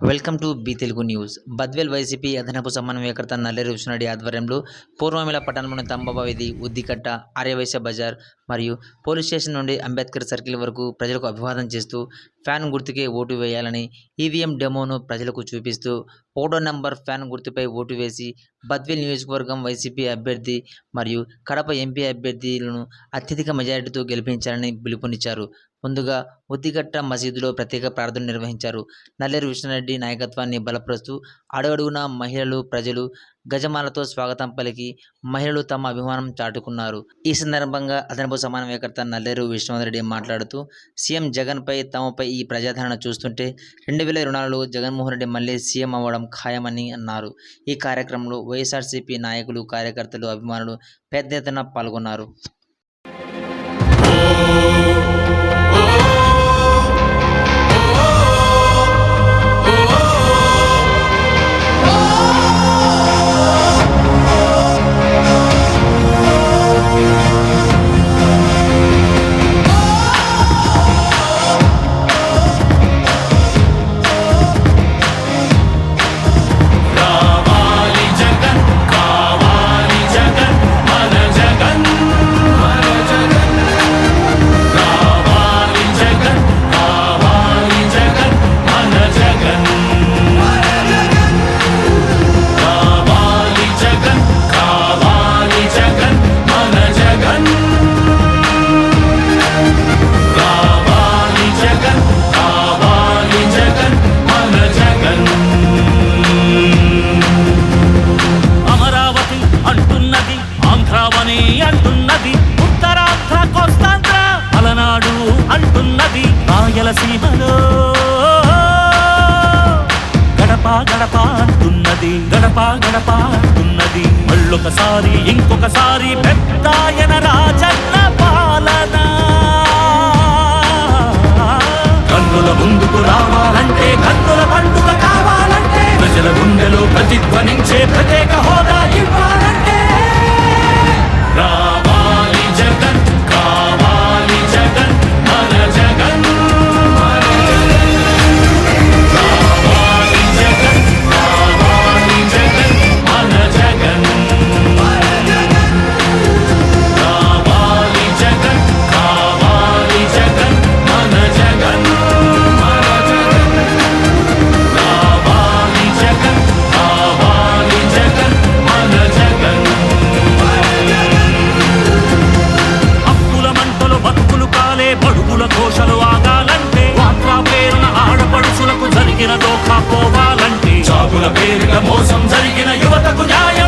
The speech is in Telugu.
Welcome to B Telugu news. Badvel YCP అదనపు సమన్వయకర్త నల్లేరు విష్ణురెడ్డి ఆధ్వర్యంలో పూర్వమిల పట్టణంలోని తంబాబా వీధి ఉద్దికట్ట ఆర్యవైశ్య బజార్ మరియు పోలీస్ స్టేషన్ నుండి అంబేద్కర్ సర్కిల్ వరకు ప్రజలకు అభివాదం చేస్తూ ఫ్యాన్ గుర్తుకే ఓటు వేయాలని ఈవీఎం డెమోను ప్రజలకు చూపిస్తూ ఒకటో నంబర్ ఫ్యాన్ గుర్తుపై ఓటు వేసి బద్వేల్ నియోజకవర్గం వైసీపీ అభ్యర్థి మరియు కడప ఎంపీ అభ్యర్థులను అత్యధిక మెజారిటీతో గెలిపించాలని పిలుపునిచ్చారు. ముందుగా ఉద్దిగట్ట మసీదులో ప్రత్యేక ప్రార్థన నిర్వహించారు. నల్లేరు విష్ణురెడ్డి నాయకత్వాన్ని బలపరుస్తూ అడుగడుగునా మహిళలు ప్రజలు గజమాలతో స్వాగతం పలికి మహిళలు తమ అభిమానం చాటుకున్నారు. ఈ సందర్భంగా అదనపు సమన్వయకర్త నల్లేరు విష్ణువర్రెడ్డి మాట్లాడుతూ సీఎం జగన్పై తమపై ఈ ప్రజాదరణ చూస్తుంటే రెండు వేల ఇరవై నాలుగులో జగన్మోహన్ రెడ్డి మళ్ళీ సీఎం అవ్వడం ఖాయమని అన్నారు. ఈ కార్యక్రమంలో వైఎస్ఆర్సీపీ నాయకులు కార్యకర్తలు అభిమానులు పెద్ద ఎత్తున పాల్గొన్నారు. జగన్. అమరావతి అంటున్నది ఆంధ్రావని అంటున్నది ఉత్తరాంధ్ర కోస్తాంధ్ర మలనాడు అంటున్నది రాయలసీమలో. గడప గడప అంటున్నది గడప గడప అంటున్నది. మళ్ళొకసారి ఇంకొకసారి పెద్దాయన రాజన్న Anti కాపాడుకోవాలంటే చాకుల పేరిట మోసం జరిగిన యువతకు న్యాయం